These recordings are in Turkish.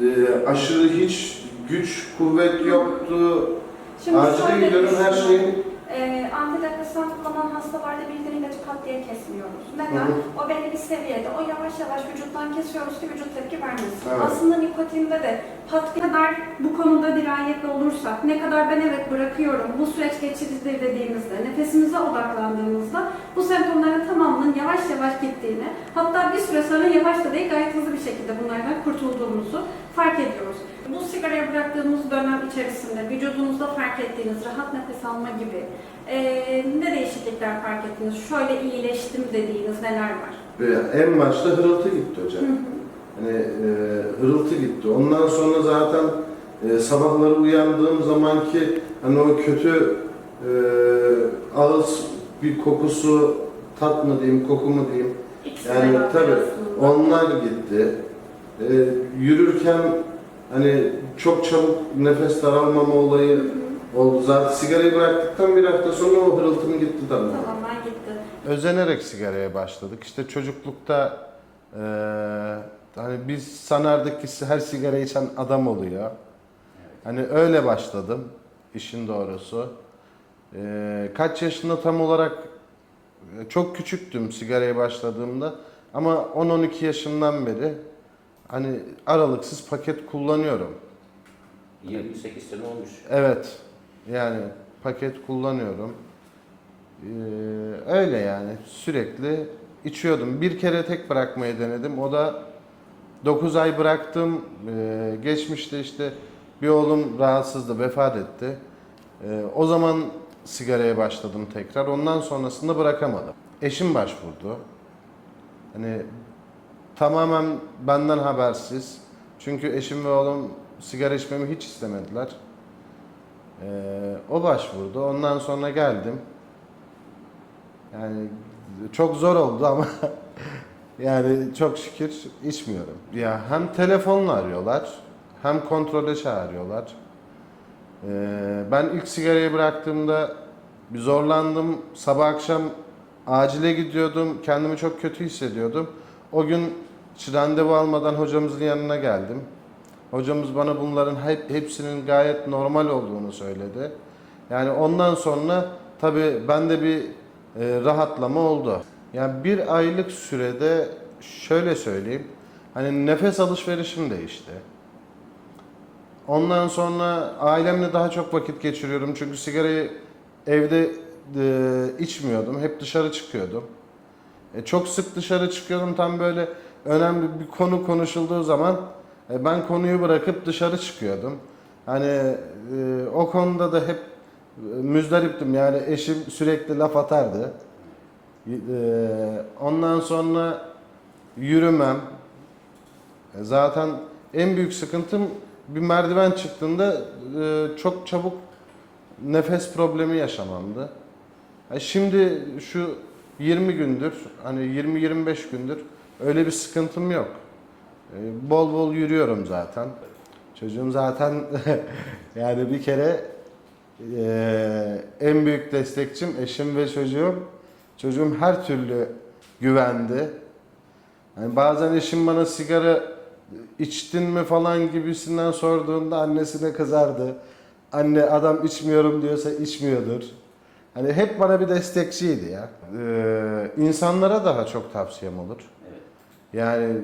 e, aşırı hiç güç, kuvvet yoktu. Şimdi Acile şöyle gidiyorum her düşünün. şeyin Ee, antidepresan kullanan hastalarda bildiğin ilacı pat diye kesmiyoruz. Neden? Hı hı. O belli bir seviyede. O yavaş yavaş vücuttan kesiyoruz ki vücut tepki vermesin. Evet. Aslında nikotinde de pat ne kadar bu konuda dirayetli olursak, ne kadar ben evet bırakıyorum, bu süreç geçicidir dediğimizde, nefesimize odaklandığımızda bu semptomların tamamının yavaş yavaş gittiğini, hatta bir süre sonra yavaş da değil gayet hızlı bir şekilde bunlardan kurtulduğumuzu fark ediyoruz. Bu sigarayı bıraktığımız dönem içerisinde vücudunuzda fark ettiğiniz rahat nefes alma gibi eee, ne değişiklikler fark ettiniz? Şöyle iyileştim dediğiniz neler var? En başta hırıltı gitti hocam. Hı hı. Hani e, hırıltı gitti. Ondan sonra zaten e, sabahları uyandığım zamanki hani o kötü e, ağız bir kokusu, tat mı diyeyim, koku mu diyeyim. Yani tabii onlar gitti. E, yürürken hani çok çabuk nefes daralmama olayı oldu. Zaten sigarayı bıraktıktan bir hafta sonra o hırıltım gitti tabii. Tamamen gitti. Özenerek sigaraya başladık. İşte çocuklukta eee, hani biz sanardık ki her sigara içen adam oluyor. Hani öyle başladım işin doğrusu. Eee, kaç yaşında tam olarak e, çok küçüktüm sigaraya başladığımda ama 10-12 yaşından beri hani aralıksız paket kullanıyorum. 28 sene olmuş. Evet. Yani paket kullanıyorum. Ee, öyle yani sürekli içiyordum. Bir kere tek bırakmayı denedim. O da 9 ay bıraktım. Ee, geçmişte işte bir oğlum rahatsızdı, vefat etti. Ee, o zaman sigaraya başladım tekrar. Ondan sonrasında bırakamadım. Eşim başvurdu. Hani tamamen benden habersiz. Çünkü eşim ve oğlum sigara içmemi hiç istemediler. Ee, o başvurdu. Ondan sonra geldim. Yani çok zor oldu ama yani çok şükür içmiyorum. Ya hem telefonla arıyorlar hem kontrole çağırıyorlar. Ee, ben ilk sigarayı bıraktığımda bir zorlandım. Sabah akşam acile gidiyordum. Kendimi çok kötü hissediyordum. O gün hiç randevu almadan hocamızın yanına geldim. Hocamız bana bunların hep, hepsinin gayet normal olduğunu söyledi. Yani ondan sonra tabii bende bir e, rahatlama oldu. Yani bir aylık sürede şöyle söyleyeyim. Hani nefes alışverişim değişti. Ondan sonra ailemle daha çok vakit geçiriyorum. Çünkü sigarayı evde e, içmiyordum. Hep dışarı çıkıyordum. E, çok sık dışarı çıkıyordum. Tam böyle önemli bir konu konuşulduğu zaman e, ben konuyu bırakıp dışarı çıkıyordum. Hani e, o konuda da hep e, müzdariptim. Yani eşim sürekli laf atardı. E, ondan sonra yürümem. E, zaten en büyük sıkıntım bir merdiven çıktığında e, çok çabuk nefes problemi yaşamamdı. E, şimdi şu 20 gündür, hani 20-25 gündür öyle bir sıkıntım yok. Bol bol yürüyorum zaten. Çocuğum zaten yani bir kere e, en büyük destekçim eşim ve çocuğum. Çocuğum her türlü güvendi. Yani bazen eşim bana sigara içtin mi falan gibisinden sorduğunda annesine kızardı. Anne adam içmiyorum diyorsa içmiyordur. Hani hep bana bir destekçiydi ya. Ee, insanlara daha çok tavsiyem olur. Evet. Yani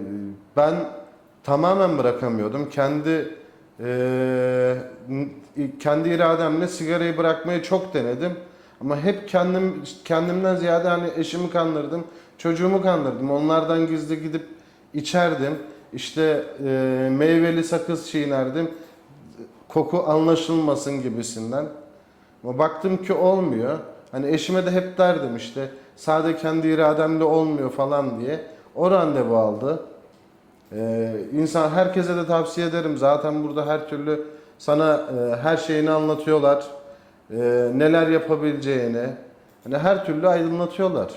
ben tamamen bırakamıyordum. Kendi e, kendi irademle sigarayı bırakmayı çok denedim. Ama hep kendim kendimden ziyade hani eşimi kandırdım, çocuğumu kandırdım. Onlardan gizli gidip içerdim. İşte e, meyveli sakız çiğnerdim. Koku anlaşılmasın gibisinden. Ama baktım ki olmuyor. Hani eşime de hep derdim işte sadece kendi irademle olmuyor falan diye. O randevu aldı. Ee, insan herkese de tavsiye ederim. Zaten burada her türlü sana e, her şeyini anlatıyorlar. Ee, neler yapabileceğini. Hani her türlü aydınlatıyorlar.